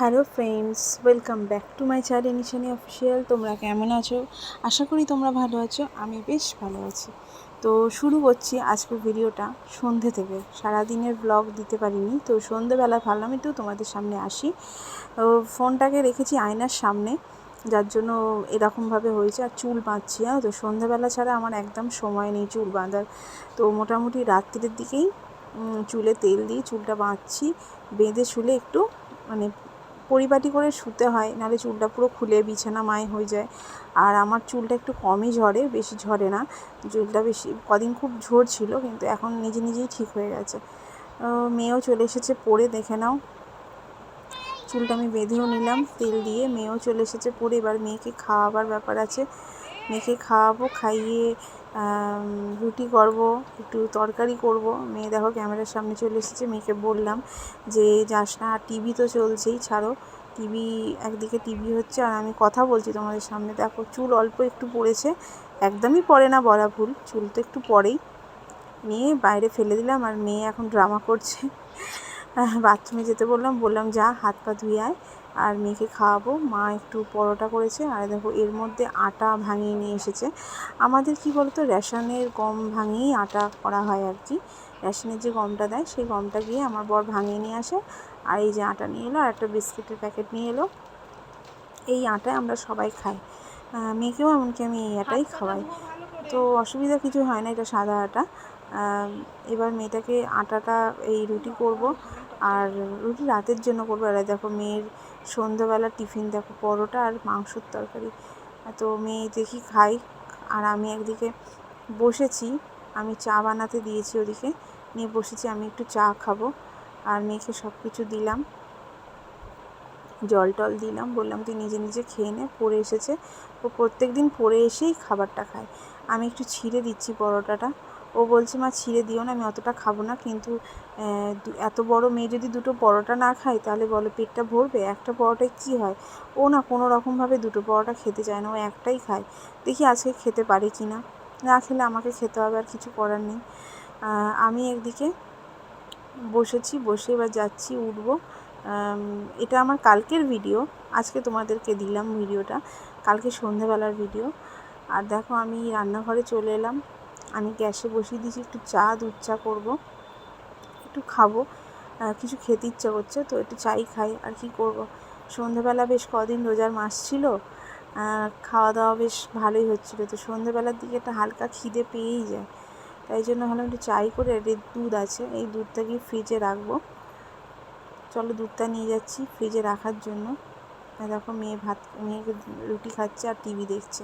Hello friends, welcome back to my channel Nishani official. তোমরা কেমন আছো? আশা করি তোমরা ভালো আছো, আমি বেশ ভালো আছি। তো শুরু করছি আজকের ভিডিওটা সন্ধে থেকে। সারাদিনের ব্লগ দিতে পারিনি, তো সন্ধেবেলা ভাবলাম একটু তোমাদের সামনে আসি। ফোনটাকে রেখেছি আয়নার সামনে, যার জন্য এরকমভাবে হয়েছে আর চুল বাঁধছি হ্যাঁ? তো সন্ধেবেলা ছাড়া আমার একদম সময় নেই চুল বাঁধার। তো মোটামুটি রাত্রির দিকেই চুলে তেল দিয়ে চুলটা বাঁধছি, বেঁধে চুলে একটু মানে পরিপাটি করে শুতে হয়, নাহলে চুলটা পুরো খুলে বিছানা মায় হয়ে যায়। আর আমার চুলটা একটু কমই ঝরে, বেশি ঝরে না। চুলটা বেশি, কদিন খুব ঝরছিল কিন্তু এখন নিজে নিজেই ঠিক হয়ে গেছে। মেয়েও চলে এসেছে পরে, দেখে নাও। চুলটা আমি বেঁধেও নিলাম, তেল দিয়ে। মেয়েও চলে এসেছে পরে, এবার মেয়েকে খাওয়াবার ব্যাপার আছে। মেয়েকে খাওয়াবো, খাইয়ে রুটি করব, একটু তরকারি করব। মেয়ে দেখো ক্যামেরার সামনে চলে এসেছে, মেয়েকে বললাম যে, যাস না টিভি তো চলছেই, ছাড়ো। টিভি, একদিকে টিভি হচ্ছে আর আমি কথা বলছি তোমাদের সামনে। দেখো, চুল অল্প একটু পড়েছে, একদমই পড়ে না বলা ভুল, চুল তো একটু পড়েই। নিয়ে বাইরে ফেলে দিলাম আর মেয়ে এখন ড্রামা করছে। বাথরুমে যেতে বললাম বললাম, যা, হাত পা ধুয়ে আয়। আর মেয়েকে খাওয়াবো। মা একটু পরোটা করেছে আর দেখো এর মধ্যে আটা ভাঙিয়ে নিয়ে এসেছে। আমাদের কি বলতো রেশনের গম ভাঙিয়েই আটা করা হয় আর কি। রেশনের যে গমটা দেয় সেই গমটা গিয়ে আমার বর ভাঙিয়ে নিয়ে আসে। আর এই যে আটা নিয়ে এলো আর একটা বিস্কিটের প্যাকেট নিয়ে এলো। এই আটায় আমরা সবাই খাই। মেয়েকেও এমনকি আমি এই আটাই খাওয়াই। তো অসুবিধা কিছু হয় না এটা সাদা আটা। এবার মেয়েটাকে আটাটা এই রুটি করব। আর রুটি রাতের জন্য করব। আর দেখো মেয়ের সন্ধ্যাবেলা টিফিন দেখো, পরোটা আর মাংসর তরকারি। তো মেয়ে দেখি খাই আর আমি একদিকে বসেছি, আমি চা বানাতে দিয়েছি ওদিকে, নিয়ে বসেছি, আমি একটু চা খাব। আর মেয়েকে সব কিছু দিলাম, জল টল দিলাম, বললাম তুই নিজে নিজে খেয়ে নে পরে এসেছে। ও প্রত্যেক দিন পড়ে এসেই খাবারটা খায়। আমি একটু ছিঁড়ে দিচ্ছি পরোটাটা। ও বলছে, মা, ছিঁড়ে দিও না, আমি অতটা খাব না। কিন্তু এত বড় মেয়ে যদি দুটো পরোটা না খায়, তাহলে বলো পেটটা ভরবে? একটা পরোটায় কী হয়? ও না কোনো রকমভাবে দুটো পরোটা খেতে চায় না, ও একটাই খায়। দেখি আজকে খেতে পারে কি না? না খেলে আমাকে খেতে হবে, আর কিছু করার নেই। আমি একদিকে বসেছি, বসে এবার যাচ্ছি, উঠবো। এটা আমার কালকের ভিডিও। আজকে তোমাদেরকে দিলাম ভিডিওটা। কালকে সন্ধেবেলার ভিডিও। আর দেখো, আমি রান্নাঘরে চলে এলাম। আমি গ্যাসে বসিয়ে দিয়েছি, একটু চা, দুধ চা করব। একটু খাব। কিছু খেতে ইচ্ছা করছে, তো একটু চাই খাই, আর কি করব? সন্ধেবেলা বেশ কদিন রোজার মাস ছিল খাওয়া দাওয়া বেশ ভালোই হচ্ছিল। তো সন্ধেবেলার দিকে একটা হালকা খিদে পেয়েই যায়। তাই জন্য ভাবলাম একটু চাই করে দুধ আছে, এই দুধটা গিয়ে ফ্রিজে রাখব? চলো দুধটা নিয়ে যাচ্ছি ফ্রিজে রাখার জন্য। দেখো, মেয়ে ভাত, মেয়েকে রুটি খাচ্ছে আর টিভি দেখছে।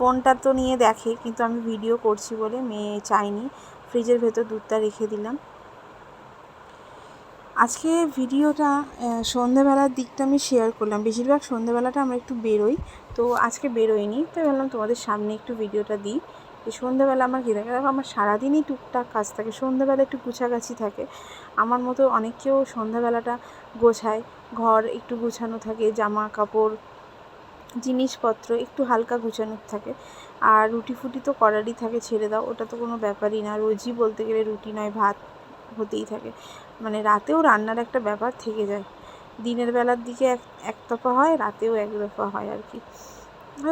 ফোনটা তো নিয়ে দেখে, কিন্তু আমি ভিডিও করছি বলে মেয়ে চাইনি ফ্রিজের ভেতর দুধটা রেখে দিলাম। আজকে ভিডিওটা সন্ধেবেলার দিকটা আমি শেয়ার করলাম। বেশিরভাগ সন্ধেবেলাটা আমরা একটু বেরোই, তো আজকে বেরোইনি তাই ভাবলাম তোমাদের সামনে একটু ভিডিওটা দিই। এই সন্ধেবেলা আমার কী থাকে? দেখো, আমার সারাদিনই টুকটাক কাজ থাকে। সন্ধেবেলা একটু গুছাগাছি থাকে। আমার মতো অনেকেও সন্ধ্যাবেলাটা গোছায়। ঘর একটু গুছানো থাকে, জামা কাপড় জিনিসপত্র, একটু হালকা গুছানোর থাকে। আর রুটি ফুটি তো করারই থাকে, ছেড়ে দাও, ওটা তো কোনো ব্যাপারই না। রোজই বলতে গেলে রুটি নয়, ভাত হতেই থাকে। মানে রাতেও রান্নার একটা ব্যাপার থেকে যায়। দিনের বেলার দিকে এক এক দফা হয়, রাতেও এক দফা হয় আর কি।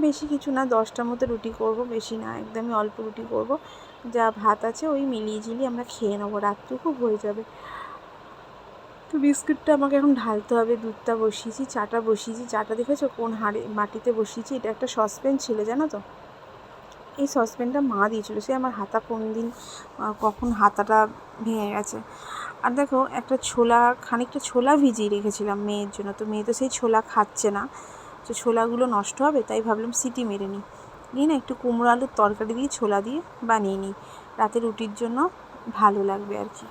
বেশি কিছু না, দশটার মতো রুটি করব, বেশি না, একদমই অল্প রুটি করব। যা ভাত আছে ওই মিলিয়ে ঝিলিয়ে আমরা খেয়ে নেব, রাতটুকু হয়ে যাবে। তো বিস্কুটটা আমাকে এখন ঢালতে হবে, দুধটা বসিয়েছি, চাটা বসিয়েছি। চাটা দেখেছ কোন হাড়ে, মাটিতে বসিয়েছি? এটা একটা সসপ্যান ছিল, জানো তো? এই সসপ্যানটা মা দিয়েছিল। সে আমার হাতা কোন দিন কখন হাতাটা ভেঙে গেছে। আর দেখো, একটা ছোলা, খানিকটা ছোলা ভিজিয়ে রেখেছিলাম মেয়ের জন্য। তো মেয়ে তো সেই ছোলা খাচ্ছে না। তো ছোলাগুলো নষ্ট হবে, তাই ভাবলাম সিটি মেরে নিই। নিয়ে না একটু কুমড়ো আলুর তরকারি দিয়ে ছোলা দিয়ে বানিয়ে নিই। রাতে রুটির জন্য ভালো লাগবে আর কি।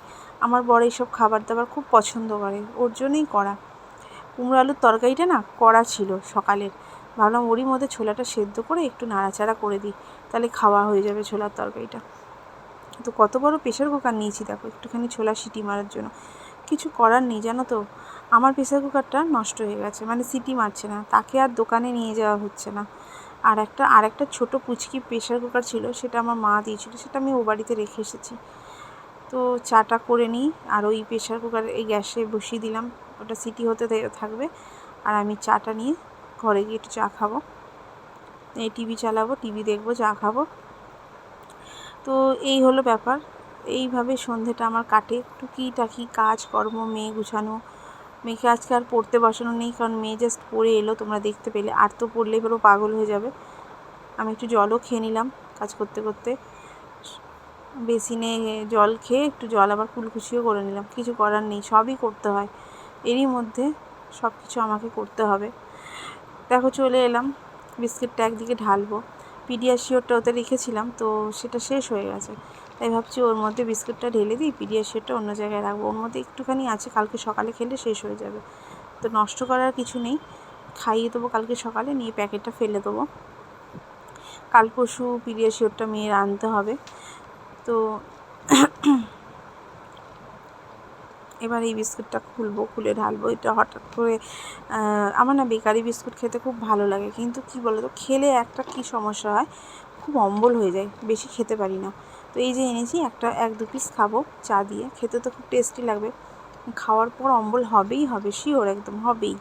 আমার বড় এইসব খাবার দাবার খুব পছন্দ করে, ওর জন্যই করা কুমড়ো আলুর তরকারিটা না করা ছিল সকালের। ভাবলাম ওরই মধ্যে ছোলাটা সেদ্ধ করে একটু নাড়াচাড়া করে দিই, তাহলে খাওয়া হয়ে যাবে ছোলার তরকারিটা। তো কত বড় প্রেশার কুকার নিয়েছি দেখো, একটুখানি ছোলা সিটি মারার জন্য। কিছু করার নেই, জানো তো? আমার প্রেশার কুকারটা নষ্ট হয়ে গেছে মানে সিটি মারছে না, তাকে আর দোকানে নিয়ে যাওয়া হচ্ছে না। আর একটা আর একটা ছোটো পুচকি প্রেশার কুকার ছিল, সেটা আমার মা দিয়েছিল, সেটা আমি ও বাড়িতে রেখে এসেছি। তো চাটা করে নিই। আর ওই প্রেশার কুকার এই গ্যাসে বসিয়ে দিলাম। ওটা সিটি হতে থাকবে। আর আমি চাটা নিয়ে ঘরে গিয়ে একটু চা খাব। এই টিভি চালাবো টিভি দেখব, চা খাব। তো এই হলো ব্যাপার। এইভাবে সন্ধেটা আমার কাটে। টুকিটাকি কাজ, কর্ম, মেয়ে গুছানো। মেয়েকে আজকে আর পড়তে বসানো নেই, কারণ মেয়ে জাস্ট পড়ে এলো, তোমরা দেখতে পেলে। আর তো পড়লেই পুরো পাগল হয়ে যাবে। আমি একটু জলও খেয়ে নিলাম কাজ করতে করতে। বেসিনে জল খেয়ে একটু জল আবার কুলকুচিও করে নিলাম। কিছু করার নেই, সবই করতে হয়। এরই মধ্যে সব কিছু আমাকে করতে হবে। দেখো, চলে এলাম। বিস্কিটটা একদিকে ঢালবো। পিডিয়াশিওরটা ওতে রেখেছিলাম, তো সেটা শেষ হয়ে গেছে। তাই ভাবছি ওর মধ্যে বিস্কিটটা ঢেলে দিই পিডিয়াশিওরটা অন্য জায়গায় রাখব। ওর মধ্যে একটুখানি আছে, কালকে সকালে খেলে শেষ হয়ে যাবে। তো নষ্ট করার কিছু নেই। খাইয়ে দেবো কালকে সকালে, নিয়ে প্যাকেটটা ফেলে দেবো। কাল পরশু পিডিয়াশিওরটা মেয়ের আনতে হবে। তো এবার এই বিস্কুটটা খুলবো, খুলে ঢালবো। এটা হঠাৎ করে আমার না বেকারি বিস্কুট খেতে খুব ভালো লাগে। কিন্তু কি বলো তো খেলে একটা কি সমস্যা হয়? খুব অম্বল হয়ে যায়, বেশি খেতে পারি না। তো এই যে এনেছি, একটা, এক দু পিস খাব চা দিয়ে। খেতে তো খুব টেস্টি লাগবে। খাওয়ার পর অম্বল হবেই হবে শিওর একদম হবেই।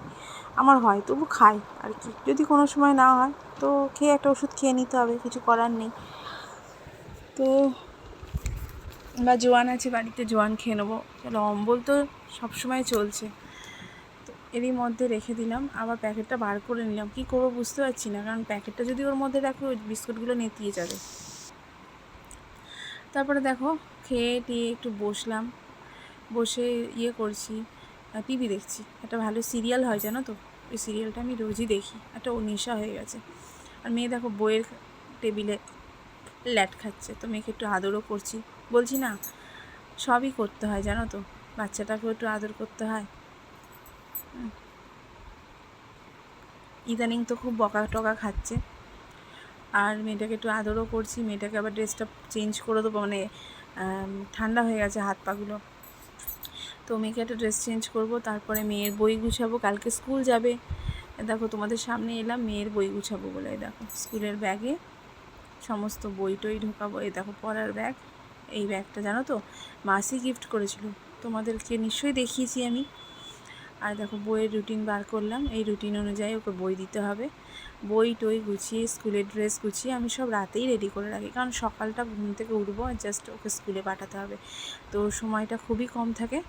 আমার হয়, তবু খাই। আর কি, যদি কোনো সময় না হয়, তো খেয়ে একটা ওষুধ খেয়ে নিতে হবে, কিছু করার নেই। তো বা জোয়ান আছে, বাড়িতে জোয়ান খেয়ে নেব। চলো, অম্বল তো সবসময় চলছে। তো এরই মধ্যে রেখে দিলাম। আবার প্যাকেটটা বার করে নিলাম। কী করব বুঝতে পারছি না, কারণ প্যাকেটটা যদি ওর মধ্যে রাখো, ওই বিস্কুটগুলো নেতিয়ে যাবে। তারপরে দেখো, খেয়ে টিয়ে একটু বসলাম। বসে ইয়ে করছি টিভি দেখছি। একটা ভালো সিরিয়াল হয়, জানো তো? ওই সিরিয়ালটা আমি রোজই দেখি। একটা ও নেশা হয়ে গেছে। আর মেয়ে দেখো, বইয়ের টেবিলে ল্যাট খাচ্ছে। তো মেয়েকে একটু আদরও করছি। বলছি না, সবই করতে হয় জানো তো। বাচ্চাটাকেও একটু আদর করতে হয়। ইদানিং তো খুব বকা টকা খাচ্ছে। আর মেয়েটাকে একটু আদরও করছি, মেয়েটাকে আবার ড্রেসটা চেঞ্জ করে দেবো মানে ঠান্ডা হয়ে গেছে হাত পাগুলো। তো মেয়েকে একটা ড্রেস চেঞ্জ করব, তারপরে মেয়ের বই গুছাবো, কালকে স্কুল যাবে। দেখো, তোমাদের সামনে এলাম, মেয়ের বই গুছাবো বলে দেখো, স্কুলের ব্যাগে সমস্ত বই টই ঢোকাবো, এই দেখো, পড়ার ব্যাগ। এই ব্যাগটা, জানো তো? মাসি গিফট করেছিল। তোমাদেরকে নিশ্চয়ই দেখিয়েছি আমি। আর দেখো, বইয়ের রুটিন বার করলাম। এই রুটিন অনুযায়ী ওকে বই দিতে হবে। বই, টই গুছিয়ে, স্কুলের ড্রেস গুছিয়ে আমি সব রাতেই রেডি করে রাখি। কারণ সকালটা ঘুম থেকে উঠবো আর জাস্ট ওকে স্কুলে পাঠাতে হবে। তো সময়টা খুবই কম থাকে।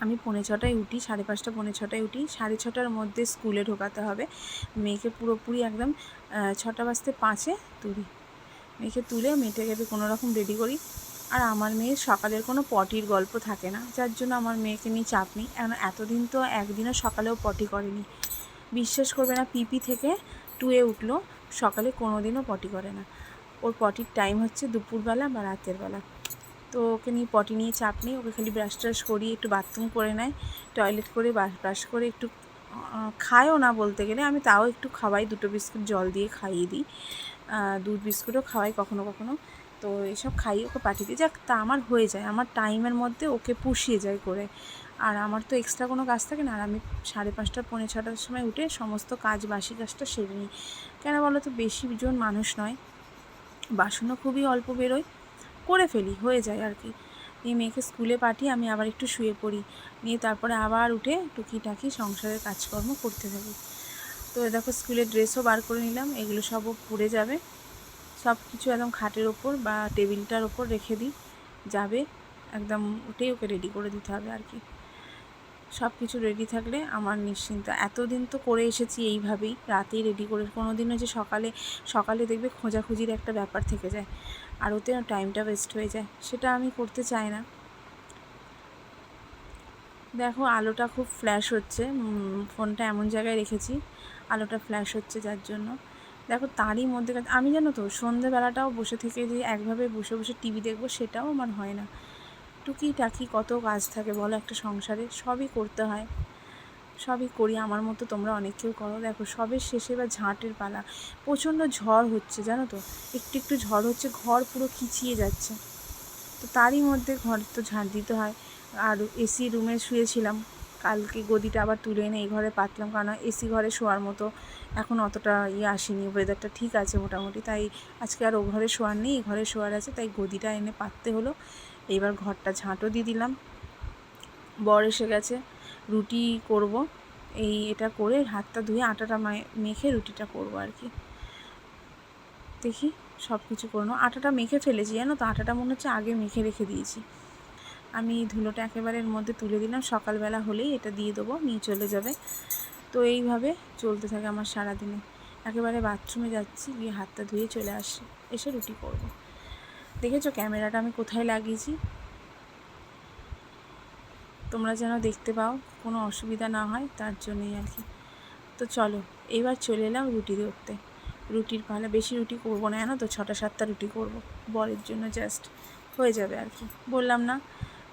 আমি পৌনে ছটায় উঠি, সাড়ে পাঁচটা, পৌনে ছটায় উঠি। সাড়ে ছটার মধ্যে স্কুলে ঢোকাতে হবে। মেয়েকে পুরোপুরি একদম ছটা বাজতে পাঁচে তুলি। মেয়েকে তুলে মেয়েটাকে কোনো রকম রেডি করি। আর আমার মেয়ের সকালের কোনো পটির গল্প থাকে না। যার জন্য আমার মেয়েকে নিয়ে চাপ নেই। কারণ এতদিন তো একদিনও সকালেও পটি করেনি। বিশ্বাস করবে না, পিপি থেকে টুয়ে উঠল, সকালে কোনো দিনও পটি করে না। ওর পটির টাইম হচ্ছে দুপুরবেলা বা রাতের বেলা। তো ওকে নিয়ে পটি নিয়ে চাপ নেই। ওকে খালি ব্রাশ ট্রাশ করি একটু বাথরুম করে নেয়। টয়লেট করে ব্রাশ করে একটু খায়ও না বলতে গেলে। আমি তাও একটু খাওয়াই, দুটো বিস্কুট জল দিয়ে খাইয়ে দিই। দুধ বিস্কুটও খাওয়াই কখনো কখনো। তো এসব খাইয়ে ওকে পাঠিয়ে দিই। যাক, তা আমার হয়ে যায়। আমার টাইমের মধ্যে ওকে পুষিয়ে যায় করে। আর আমার তো এক্সট্রা কোনো কাজ থাকে না। আর আমি সাড়ে পাঁচটা, পৌনে ছটার সময় উঠে সমস্ত কাজ, বাসি কাজটা সেরে নিই। কেন বলো তো, বেশি জন মানুষ নয়। বাসনও খুবই অল্প বেরোয়। করে ফেলি, হয়ে যায় আর কি। এই মেয়েকে স্কুলে পাঠিয়ে আমি আবার একটু শুয়ে পড়ি। নিয়ে তারপরে আবার উঠে টুকিটাকি সংসারের কাজকর্ম করতে থাকি। তো দেখো স্কুলের ড্রেসও বার করে নিলাম, এগুলো সবও পুড়ে যাবে। সব কিছু একদম খাটের ওপর বা টেবিলটার ওপর রেখে দিই, যাবে। একদম উঠেই ওকে রেডি করে দিতে হবে আর কি। সব কিছু রেডি থাকলে আমার নিশ্চিন্ত। এতদিন তো করে এসেছি এইভাবেই, রাতেই রেডি করে। কোনো দিনও যে সকালে সকালে দেখবে খোঁজাখুঁজির একটা ব্যাপার থেকে যায়, আর ওতে টাইমটা ওয়েস্ট হয়ে যায়। সেটা আমি করতে চাই না। দেখো, আলোটা খুব ফ্ল্যাশ হচ্ছে। ফোনটা এমন জায়গায় রেখেছি, আলোটা ফ্ল্যাশ হচ্ছে যার জন্য। দেখো, তারই মধ্যে আমি জানো তো, সন্ধেবেলাটাও বসে থেকে যে একভাবে বসে বসে টিভি দেখব, সেটাও আমার হয় না। টুকি টাকি কত কাজ থাকে, বলো একটা সংসারে, সবই করতে হয়। সবই করি, আমার মতো তোমরা অনেক কেউ করো। দেখো সবের শেষে বা ঝাঁটের পালা। প্রচণ্ড ঝড় হচ্ছে, জানো তো? একটু একটু ঝড় হচ্ছে, ঘর পুরো খিচিয়ে যাচ্ছে। তো তারই মধ্যে ঘর তো ঝাঁট দিতে হয়। আর এসি রুমে শুয়েছিলাম। কালকে গদিটা আবার তুলে এনে এই ঘরে পাতলাম, কারণ এসি ঘরে শোয়ার মতো এখন অতটা ইয়ে আসেনি। ওয়েদারটা ঠিক আছে মোটামুটি, তাই আজকে আর ও ঘরে শোয়ার নেই, এই ঘরে শোয়ার আছে, তাই গদিটা এনে পাততে হলো। এইবার ঘরটা ঝাঁটও দিয়ে দিলাম। বর এসে গেছে, রুটি করব। এই এটা করে হাতটা ধুয়ে আটাটা মেখে রুটিটা করব আর কি। দেখি সব কিছু করে নেব আটাটা মেখে ফেলেছি, জানো তো? আটাটা মনে হচ্ছে আগে মেখে রেখে দিয়েছি। আমি ধুলোটা একেবারে এর মধ্যে তুলে দিলাম। সকালবেলা হলেই এটা দিয়ে দেবো, নিয়ে চলে যাবে। তো এইভাবে চলতে থাকে আমার সারাদিনে। একেবারে বাথরুমে যাচ্ছি, গিয়ে হাতটা ধুয়ে চলে আসি, এসে রুটি করব। দেখেছ ক্যামেরাটা আমি কোথায় লাগিয়েছি? তোমরা যেন দেখতে পাও, কোনো অসুবিধা না হয়, তার জন্যই আর কি। তো চলো এবার চলে এলাম রুটি ধরতে। রুটির পালা, বেশি রুটি করব না, জানো তো? ছটা সাতটা রুটি করব, বরের জন্য জাস্ট হয়ে যাবে আর কি। বললাম না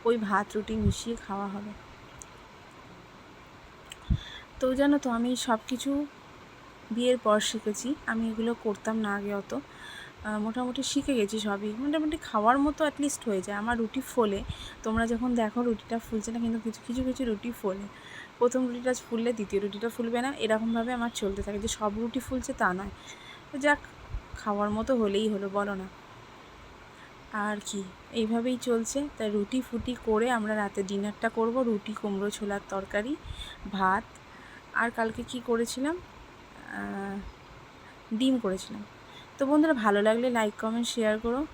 ওই ভাত, রুটি মিশিয়ে খাওয়া হবে। তো জানো তো, আমি সব কিছু বিয়ের পর শিখেছি। আমি এগুলো করতাম না আগে অত। মোটামুটি শিখে গেছি সবই। মোটামুটি খাওয়ার মতো অ্যাটলিস্ট হয়ে যায়। আমার রুটি ফোলে। তোমরা যখন দেখো রুটিটা ফুলছে না, কিন্তু কিছু কিছু কিছু রুটি ফোলে। প্রথম রুটিটা ফুললে, দ্বিতীয় রুটিটা ফুলবে না। এরকমভাবে আমার চলতে থাকে যে সব রুটি ফুলছে তা নয়। যাক, খাওয়ার মতো হলেই হলো, বলো না। আর কি? এইভাবেই চলছে। তাই রুটি ফুটি করে আমরা রাতে ডিনারটা করব। রুটি, কুমড়ো, ছোলার তরকারি, ভাত। আর কালকে কি করেছিলাম? ডিম করেছিলাম। তো বন্ধুরা, ভালো লাগলে লাইক কমেন্ট শেয়ার করো।